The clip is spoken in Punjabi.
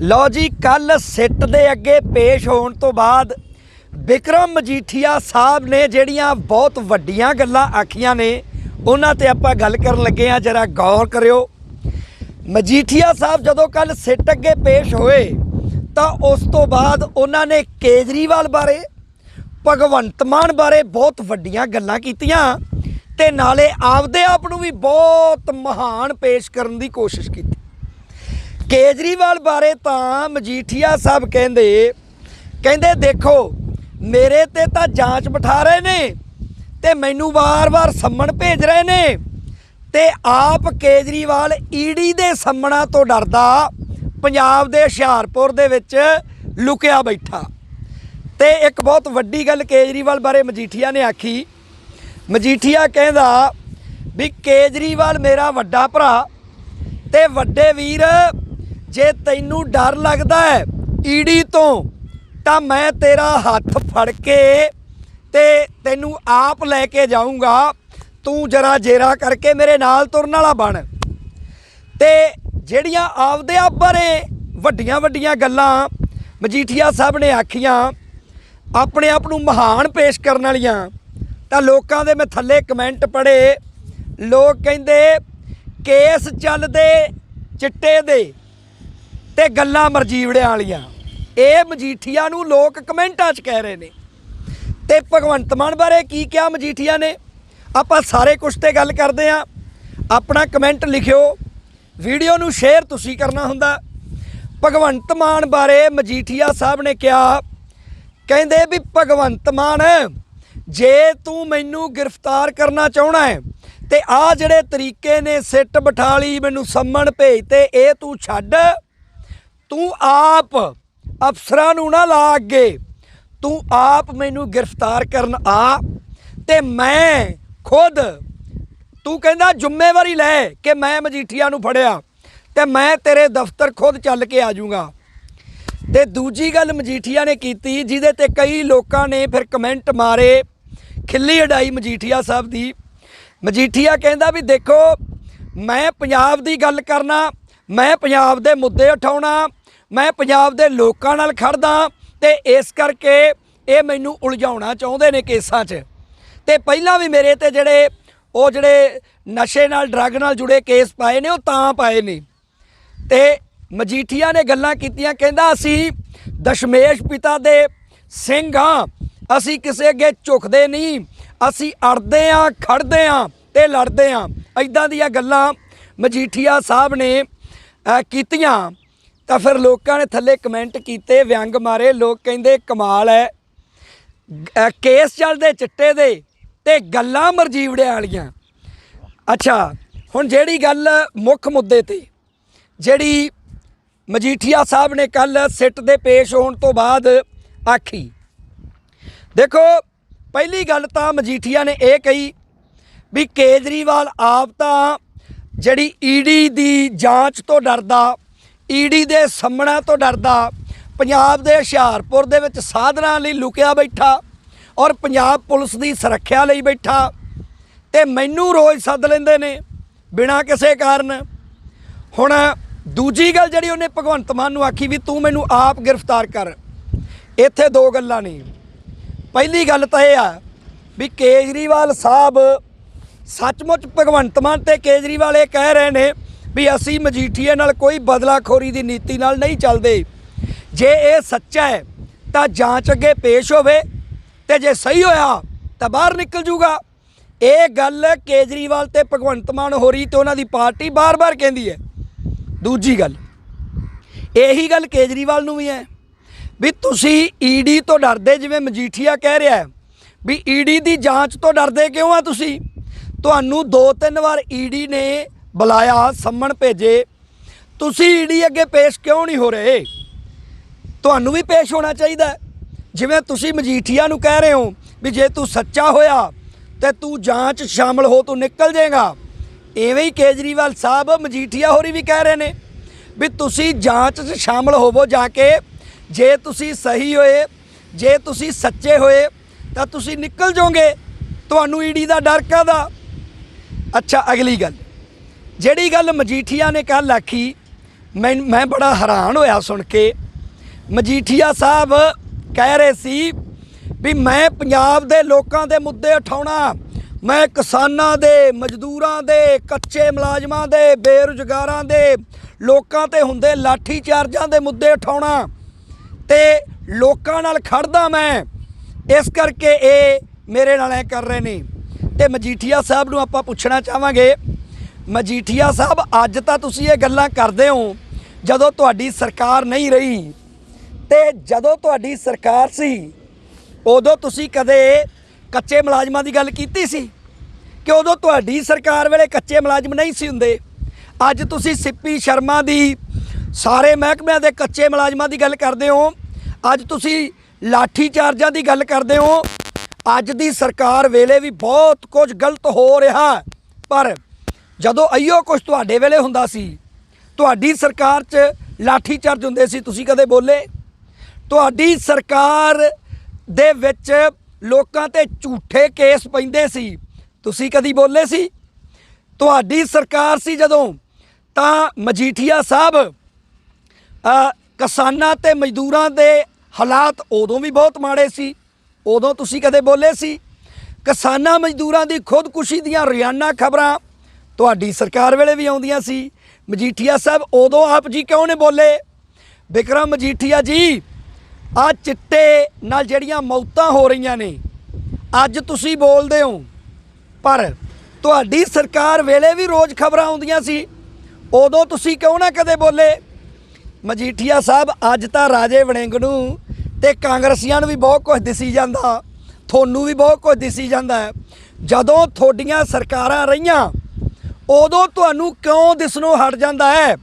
ਲਓ ਜੀ ਕੱਲ ਸਿੱਟ ਦੇ ਅੱਗੇ ਪੇਸ਼ ਹੋਣ ਤੋਂ ਬਾਅਦ ਵਿਕਰਮ ਮਜੀਠੀਆ ਸਾਹਿਬ ਨੇ ਜਿਹੜੀਆਂ ਬਹੁਤ ਵੱਡੀਆਂ ਗੱਲਾਂ ਆਖੀਆਂ ਨੇ, ਉਹਨਾਂ ਤੇ ਆਪਾਂ ਗੱਲ ਕਰਨ ਲੱਗੇ ਆ ਜਰਾ ਗੌਰ ਕਰਿਓ। ਮਜੀਠੀਆ ਸਾਹਿਬ ਜਦੋਂ ਕੱਲ ਸਿੱਟ ਅੱਗੇ ਪੇਸ਼ ਹੋਏ, ਤਾਂ ਉਸ ਤੋਂ ਬਾਅਦ ਉਹਨਾਂ ਨੇ ਕੇਜਰੀਵਾਲ ਬਾਰੇ, ਭਗਵੰਤ ਮਾਨ ਬਾਰੇ ਬਹੁਤ ਵੱਡੀਆਂ ਗੱਲਾਂ ਕੀਤੀਆਂ ਤੇ ਨਾਲੇ ਆਪਦੇ ਆਪ ਨੂੰ ਵੀ ਬਹੁਤ ਮਹਾਨ ਪੇਸ਼ ਕਰਨ ਦੀ ਕੋਸ਼ਿਸ਼ ਕੀਤੀ। ਕੇਜਰੀਵਾਲ ਬਾਰੇ ਤਾਂ ਮਜੀਠੀਆ ਸਾਹਿਬ ਕਹਿੰਦੇ ਕਹਿੰਦੇ ਦੇਖੋ, ਮੇਰੇ ਤੇ ਤਾਂ ਜਾਂਚ ਬਿਠਾ ਰਹੇ ਨੇ ਤੇ ਮੈਨੂੰ ਵਾਰ-ਵਾਰ ਸੰਮਣ ਭੇਜ ਰਹੇ ਨੇ ਤੇ ਆਪ ਕੇਜਰੀਵਾਲ ਈਡੀ ਦੇ ਸੰਮਣਾ ਤੋਂ ਡਰਦਾ ਪੰਜਾਬ ਦੇ ਹੁਸ਼ਿਆਰਪੁਰ ਦੇ ਵਿੱਚ ਲੁਕਿਆ ਬੈਠਾ। ਤੇ ਇੱਕ ਬਹੁਤ ਵੱਡੀ ਗੱਲ ਕੇਜਰੀਵਾਲ ਬਾਰੇ ਮਜੀਠੀਆ ਨੇ ਆਖੀ। ਮਜੀਠੀਆ ਕਹਿੰਦਾ ਵੀ ਕੇਜਰੀਵਾਲ ਮੇਰਾ ਵੱਡਾ ਭਰਾ ਤੇ ਵੱਡੇ ਵੀਰ ਜੇ ਤੈਨੂੰ ਡਰ ਲੱਗਦਾ ਹੈ ਈਡੀ ਤੋਂ, ਤਾਂ ਮੈਂ ਤੇਰਾ ਹੱਥ ਫੜ ਕੇ ਤੇ ਤੈਨੂੰ ਆਪ ਲੈ ਕੇ ਜਾਊਂਗਾ। ਤੂੰ ਜਰਾ ਜੇਰਾ ਕਰਕੇ ਮੇਰੇ ਨਾਲ ਤੁਰਨ ਵਾਲਾ ਬਣ। ਤੇ ਜਿਹੜੀਆਂ ਆਪਦੇ ਆਪ ਬਾਰੇ ਵੱਡੀਆਂ ਵੱਡੀਆਂ ਗੱਲਾਂ ਮਜੀਠੀਆ ਸਾਹਿਬ ਨੇ ਆਖੀਆਂ, ਆਪਣੇ ਆਪ ਨੂੰ ਮਹਾਨ ਪੇਸ਼ ਕਰਨ ਵਾਲੀਆਂ, ਤਾਂ ਲੋਕਾਂ ਦੇ ਮੈਂ ਥੱਲੇ ਕਮੈਂਟ ਪੜ੍ਹੇ। ਲੋਕ ਕਹਿੰਦੇ, ਕੇਸ ਚੱਲਦੇ, ਚਿੱਟੇ ਦੇ। ਤੇ ਗੱਲਾਂ ਮਰਜੀਵੜਿਆਂ ਵਾਲੀਆਂ। ਇਹ ਮਜੀਠੀਆ ਨੂੰ ਲੋਕ ਕਮੈਂਟਾਂ 'ਚ ਕਹਿ ਰਹੇ ਨੇ। ਤੇ ਭਗਵੰਤ ਮਾਨ ਬਾਰੇ ਕੀ ਕਿਹਾ ਮਜੀਠੀਆ ਨੇ? ਆਪਾਂ ਸਾਰੇ ਕੁਝ ਤੇ ਗੱਲ ਕਰਦੇ ਆ ਆਪਣਾ ਕਮੈਂਟ ਲਿਖਿਓ। ਵੀਡੀਓ ਨੂੰ ਸ਼ੇਅਰ ਤੁਸੀਂ ਕਰਨਾ ਹੁੰਦਾ। ਭਗਵੰਤ ਮਾਨ ਬਾਰੇ ਮਜੀਠੀਆ ਸਾਹਿਬ ਨੇ ਕਿਹਾ, ਕਹਿੰਦੇ ਵੀ ਭਗਵੰਤ ਮਾਨ, ਜੇ ਤੂੰ ਮੈਨੂੰ ਗ੍ਰਿਫਤਾਰ ਕਰਨਾ ਚਾਹਣਾ ਹੈ, ਤੇ ਆ ਜਿਹੜੇ ਤਰੀਕੇ ਨੇ ਸਿੱਟ ਬਿਠਾਲੀ ਮੈਨੂੰ ਸੰਮਣ ਭੇਜ ਤੇ, ਇਹ ਤੂੰ ਛੱਡ। ਤੂੰ ਆਪ ਅਫਸਰਾਂ ਨੂੰ ਨਾ ਲਾ ਅੱਗੇ। ਤੂੰ ਆਪ ਮੈਨੂੰ ਗ੍ਰਿਫਤਾਰ ਕਰਨ ਆ ਤੇ ਮੈਂ ਖੁਦ ਤੂੰ ਕਹਿੰਦਾ ਜ਼ਿੰਮੇਵਾਰੀ ਲੈ ਕਿ ਮੈਂ ਮਜੀਠੀਆ ਨੂੰ ਫੜਿਆ ਤੇ ਮੈਂ ਤੇਰੇ ਦਫ਼ਤਰ ਖੁਦ ਚੱਲ ਕੇ ਆ ਜਾਊਂਗਾ। ਤੇ ਦੂਜੀ ਗੱਲ ਮਜੀਠੀਆ ਨੇ ਕੀਤੀ ਜਿਹਦੇ ਤੇ ਕਈ ਲੋਕਾਂ ਨੇ ਫਿਰ ਕਮੈਂਟ ਮਾਰੇ ਖਿੱਲੀ ਅਡਾਈ ਮਜੀਠੀਆ ਸਾਹਿਬ ਦੀ। ਮਜੀਠੀਆ ਕਹਿੰਦਾ ਵੀ ਦੇਖੋ, ਮੈਂ ਪੰਜਾਬ ਦੀ ਗੱਲ ਕਰਨਾ, ਮੈਂ ਪੰਜਾਬ ਦੇ ਮੁੱਦੇ ਉਠਾਉਣਾ ਮੈਂ ਪੰਜਾਬ ਦੇ ਲੋਕਾਂ ਨਾਲ ਖੜਦਾ ਤੇ ਇਸ ਕਰਕੇ ਇਹ ਮੈਨੂੰ ਉਲਝਾਉਣਾ ਚਾਹੁੰਦੇ ਨੇ ਕੇਸਾਂ 'ਚ। ਤੇ ਪਹਿਲਾਂ ਵੀ ਮੇਰੇ ਤੇ ਜਿਹੜੇ ਉਹ ਜਿਹੜੇ ਨਸ਼ੇ ਨਾਲ, ਡਰੱਗ ਨਾਲ ਜੁੜੇ ਕੇਸ ਪਾਏ ਨੇ, ਉਹ ਤਾਂ ਪਾਏ ਨੇ। ਤੇ ਮਜੀਠੀਆ ਨੇ ਗੱਲਾਂ ਕੀਤੀਆਂ, ਕਹਿੰਦਾ ਅਸੀਂ ਦਸ਼ਮੇਸ਼ ਪਿਤਾ ਦੇ ਸਿੰਘ ਹਾਂ, ਅਸੀਂ ਕਿਸੇ ਅੱਗੇ ਝੁਕਦੇ ਨਹੀਂ, ਅਸੀਂ ਅੜਦੇ ਆਂ ਖੜਦੇ ਆਂ ਤੇ ਲੜਦੇ ਆਂ ਐਦਾਂ ਦੀਆਂ ਗੱਲਾਂ ਮਜੀਠੀਆ ਸਾਹਿਬ ਨੇ ਕੀਤੀਆਂ। ਤਾਂ ਫਿਰ ਲੋਕਾਂ ਨੇ ਥੱਲੇ ਕਮੈਂਟ ਕੀਤੇ, ਵਿਅੰਗ ਮਾਰੇ। ਲੋਕ ਕਹਿੰਦੇ, ਕਮਾਲ ਹੈ। ਕੇਸ ਚੱਲਦੇ ਚਿੱਟੇ ਦੇ ਤੇ ਗੱਲਾਂ ਮਰਜੀਵੜਿਆਂ ਵਾਲੀਆਂ। ਅੱਛਾ, ਹੁਣ ਜਿਹੜੀ ਗੱਲ ਮੁੱਖ ਮੁੱਦੇ ਤੇ, ਜਿਹੜੀ ਮਜੀਠੀਆ ਸਾਹਿਬ ਨੇ ਕੱਲ ਸਿੱਟ ਦੇ ਪੇਸ਼ ਹੋਣ ਤੋਂ ਬਾਅਦ ਆਖੀ। ਦੇਖੋ, ਪਹਿਲੀ ਗੱਲ ਤਾਂ ਮਜੀਠੀਆ ਨੇ ਇਹ ਕਹੀ ਵੀ ਕੇਜਰੀਵਾਲ ਆਪ ਤਾਂ ਜਿਹੜੀ ਈਡੀ ਦੀ ਜਾਂਚ ਤੋਂ ਡਰਦਾ ਈਡੀ ਦੇ ਸਾਹਮਣਾ ਤੋਂ ਡਰਦਾ, ਪੰਜਾਬ ਦੇ ਹੁਸ਼ਿਆਰਪੁਰ ਦੇ ਵਿੱਚ ਸਾਧਨਾਂ ਲਈ ਲੁਕਿਆ ਬੈਠਾ ਔਰ ਪੰਜਾਬ ਪੁਲਿਸ ਦੀ ਸੁਰੱਖਿਆ ਲਈ ਬੈਠਾ ਤੇ ਮੈਨੂੰ ਰੋਜ਼ ਸੱਦ ਲੈਂਦੇ ਨੇ ਬਿਨਾਂ ਕਿਸੇ ਕਾਰਨ। ਹੁਣ ਦੂਜੀ ਗੱਲ ਜਿਹੜੀ ਉਹਨੇ ਭਗਵੰਤ ਮਾਨ ਨੂੰ ਆਖੀ ਵੀ ਤੂੰ ਮੈਨੂੰ ਆਪ ਗ੍ਰਿਫਤਾਰ ਕਰ। ਇੱਥੇ ਦੋ ਗੱਲਾਂ ਨੇ। ਪਹਿਲੀ ਗੱਲ ਤਾਂ ਇਹ ਆ ਵੀ ਕੇਜਰੀਵਾਲ ਸਾਹਿਬ ਸੱਚਮੁੱਚ ਭਗਵੰਤ ਮਾਨ ਤੇ ਕੇਜਰੀਵਾਲ ਇਹ ਕਹਿ ਰਹੇ ਨੇ ਵੀ ਅਸੀਂ ਮਜੀਠੀਏ ਨਾਲ ਕੋਈ ਬਦਲਾਖੋਰੀ ਦੀ ਨੀਤੀ ਨਾਲ ਨਹੀਂ ਚੱਲਦੇ। ਜੇ ਇਹ ਸੱਚਾ ਹੈ, ਤਾਂ ਜਾਂਚ ਅੱਗੇ ਪੇਸ਼ ਹੋਵੇ ਤੇ ਜੇ ਸਹੀ ਹੋਇਆ, ਤਾਂ ਬਾਹਰ ਨਿਕਲ ਜੂਗਾ। ਇਹ ਗੱਲ ਕੇਜਰੀਵਾਲ ਤੇ ਭਗਵੰਤ ਮਾਨ ਹੋਰੀ ਤੇ ਉਹਨਾਂ ਦੀ ਪਾਰਟੀ ਬਾਰ-ਬਾਰ ਕਹਿੰਦੀ ਹੈ। ਦੂਜੀ ਗੱਲ, ਇਹੀ ਗੱਲ ਕੇਜਰੀਵਾਲ ਨੂੰ ਵੀ ਹੈ ਵੀ ਤੁਸੀਂ ਈਡੀ ਤੋਂ ਡਰਦੇ ਜਿਵੇਂ ਮਜੀਠੀਆ ਕਹਿ ਰਿਹਾ ਹੈ ਵੀ ਈਡੀ ਦੀ ਜਾਂਚ ਤੋਂ ਡਰਦੇ ਕਿਉਂ ਆ ਤੁਸੀਂ? ਤੁਹਾਨੂੰ ਦੋ ਤਿੰਨ ਵਾਰ ਈਡੀ ਨੇ ਬੁਲਾਇਆ, ਸੰਮਣ ਭੇਜੇ। ਤੁਸੀਂ ਈਡੀ ਅੱਗੇ ਪੇਸ਼ ਕਿਉਂ ਨਹੀਂ ਹੋ ਰਹੇ? ਤੁਹਾਨੂੰ ਵੀ ਪੇਸ਼ ਹੋਣਾ ਚਾਹੀਦਾ ਜਿਵੇਂ ਤੁਸੀਂ ਮਜੀਠੀਆ ਨੂੰ ਕਹਿ ਰਹੇ ਹੋ ਵੀ ਜੇ ਤੂੰ ਸੱਚਾ ਹੋਇਆ, ਤੇ ਤੂੰ ਜਾਂਚ 'ਚ ਸ਼ਾਮਲ ਹੋ, ਤੂੰ ਨਿਕਲ ਜਾਏਗਾ। ਐਵੇਂ ਹੀ ਕੇਜਰੀਵਾਲ ਸਾਹਿਬ ਮਜੀਠੀਆ ਹੋਰੀ ਵੀ ਕਹਿ ਰਹੇ ਨੇ ਵੀ ਤੁਸੀਂ ਜਾਂਚ 'ਚ ਸ਼ਾਮਲ ਹੋਵੋ ਜਾ ਕੇ। ਜੇ ਤੁਸੀਂ ਸਹੀ ਹੋਏ, ਜੇ ਤੁਸੀਂ ਸੱਚੇ ਹੋਏ, ਤਾਂ ਤੁਸੀਂ ਨਿਕਲ ਜਾਓਗੇ। ਤੁਹਾਨੂੰ ਈਡੀ ਦਾ ਡਰ ਕਾਹਦਾ? ਅੱਛਾ, ਅਗਲੀ ਗੱਲ। ਜਿਹੜੀ ਗੱਲ ਮਜੀਠੀਆ ਨੇ ਕੱਲ ਆਖੀ, ਮੈਂ ਮੈਂ ਬੜਾ ਹੈਰਾਨ ਹੋਇਆ ਸੁਣ ਕੇ। ਮਜੀਠੀਆ ਸਾਹਿਬ ਕਹਿ ਰਹੇ ਸੀ ਵੀ ਮੈਂ ਪੰਜਾਬ ਦੇ ਲੋਕਾਂ ਦੇ ਮੁੱਦੇ ਉਠਾਉਣਾ, ਮੈਂ ਕਿਸਾਨਾਂ ਦੇ, ਮਜ਼ਦੂਰਾਂ ਦੇ, ਕੱਚੇ ਮੁਲਾਜ਼ਮਾਂ ਦੇ, ਬੇਰੁਜ਼ਗਾਰਾਂ ਦੇ, ਲੋਕਾਂ ਤੇ ਹੁੰਦੇ ਲਾਠੀ ਚਾਰਜਾਂ ਦੇ ਮੁੱਦੇ ਉਠਾਉਣਾ ਤੇ ਲੋਕਾਂ ਨਾਲ ਖੜਦਾ ਮੈਂ, ਇਸ ਕਰਕੇ ਇਹ ਮੇਰੇ ਨਾਲ ਐ ਕਰ ਰਹੇ ਨੇ। ਤੇ ਮਜੀਠੀਆ ਸਾਹਿਬ ਨੂੰ ਆਪਾਂ ਪੁੱਛਣਾ ਚਾਹਾਂਗੇ ਮਜੀਠੀਆ ਸਾਹਿਬ, ਅੱਜ ਤਾਂ ਤੁਸੀਂ ਇਹ ਗੱਲਾਂ ਕਰਦੇ ਹੋ, ਜਦੋਂ ਤੁਹਾਡੀ ਸਰਕਾਰ ਨਹੀਂ ਰਹੀ। ਤੇ ਜਦੋਂ ਤੁਹਾਡੀ ਸਰਕਾਰ ਸੀ, ਉਦੋਂ ਤੁਸੀਂ ਕਦੇ ਕੱਚੇ ਮੁਲਾਜ਼ਮਾਂ ਦੀ ਗੱਲ ਕੀਤੀ ਸੀ? ਕਿ ਉਦੋਂ ਤੁਹਾਡੀ ਸਰਕਾਰ ਵੇਲੇ ਕੱਚੇ ਮੁਲਾਜ਼ਮ ਨਹੀਂ ਸੀ ਹੁੰਦੇ? ਅੱਜ ਤੁਸੀਂ ਸਿੱਪੀ ਸ਼ਰਮਾ ਦੀ, ਸਾਰੇ ਮਹਿਕਮਿਆਂ ਦੇ ਕੱਚੇ ਮੁਲਾਜ਼ਮਾਂ ਦੀ ਗੱਲ ਕਰਦੇ ਹੋ। ਅੱਜ ਤੁਸੀਂ ਲਾਠੀ ਚਾਰਜਾਂ ਦੀ ਗੱਲ ਕਰਦੇ ਹੋ। ਅੱਜ ਦੀ ਸਰਕਾਰ ਵੇਲੇ ਵੀ ਬਹੁਤ ਕੁਝ ਗਲਤ ਹੋ ਰਿਹਾ ਪਰ ਜਦੋਂ ਅਈਓ ਕੁਝ ਤੁਹਾਡੇ ਵੇਲੇ ਹੁੰਦਾ ਸੀ, ਤੁਹਾਡੀ ਸਰਕਾਰ 'ਚ ਲਾਠੀ ਚਾਰਜ ਹੁੰਦੇ ਸੀ, ਤੁਸੀਂ ਕਦੇ ਬੋਲੇ? ਤੁਹਾਡੀ ਸਰਕਾਰ ਦੇ ਵਿੱਚ ਲੋਕਾਂ ਤੇ ਝੂਠੇ ਕੇਸ ਪੈਂਦੇ ਸੀ, ਤੁਸੀਂ ਕਦੀ ਬੋਲੇ ਸੀ? ਤੁਹਾਡੀ ਸਰਕਾਰ ਸੀ ਜਦੋਂ, ਤਾਂ ਮਜੀਠੀਆ ਸਾਹਿਬ ਕਿਸਾਨਾਂ ਤੇ ਮਜ਼ਦੂਰਾਂ ਦੇ ਹਾਲਾਤ ਉਦੋਂ ਵੀ ਬਹੁਤ ਮਾੜੇ ਸੀ, ਉਦੋਂ ਤੁਸੀਂ ਕਦੇ ਬੋਲੇ ਸੀ? ਕਿਸਾਨਾਂ ਮਜ਼ਦੂਰਾਂ ਦੀ ਖੁਦਕੁਸ਼ੀ ਦੀਆਂ ਰਿਆਨਾ ਖਬਰਾਂ ਤੁਹਾਡੀ ਸਰਕਾਰ ਵੇਲੇ ਵੀ ਆਉਂਦੀਆਂ ਸੀ। ਮਜੀਠੀਆ ਸਾਹਿਬ ਉਦੋਂ ਆਪ ਜੀ ਕਿਉਂ ਨੇ ਬੋਲੇ? ਵਿਕਰਮ ਮਜੀਠੀਆ ਜੀ, ਆ ਚਿੱਟੇ ਨਾਲ ਜਿਹੜੀਆਂ ਮੌਤਾਂ ਹੋ ਰਹੀਆਂ ਨੇ, ਅੱਜ ਤੁਸੀਂ ਬੋਲਦੇ ਹੋ। ਪਰ ਤੁਹਾਡੀ ਸਰਕਾਰ ਵੇਲੇ ਵੀ ਰੋਜ਼ ਖਬਰਾਂ ਆਉਂਦੀਆਂ ਸੀ। ਉਦੋਂ ਤੁਸੀਂ ਕਿਉਂ ਨਾ ਕਦੇ ਬੋਲੇ? ਮਜੀਠੀਆ ਸਾਹਿਬ, ਅੱਜ ਤਾਂ ਰਾਜੇ ਵੜਿੰਗ ਨੂੰ ਤੇ ਕਾਂਗਰਸੀਆਂ ਨੂੰ ਵੀ ਬਹੁਤ ਕੁਝ ਦਿਸੀ ਜਾਂਦਾ। ਤੁਹਾਨੂੰ ਵੀ ਬਹੁਤ ਕੁਝ ਦਿਸੀ ਜਾਂਦਾ। ਜਦੋਂ ਤੁਹਾਡੀਆਂ ਸਰਕਾਰਾਂ ਰਹੀਆਂ ਉਦੋਂ ਤੁਹਾਨੂੰ ਕਿਉਂ ਦਿਸਣੋਂ ਹਟ ਜਾਂਦਾ ਹੈ?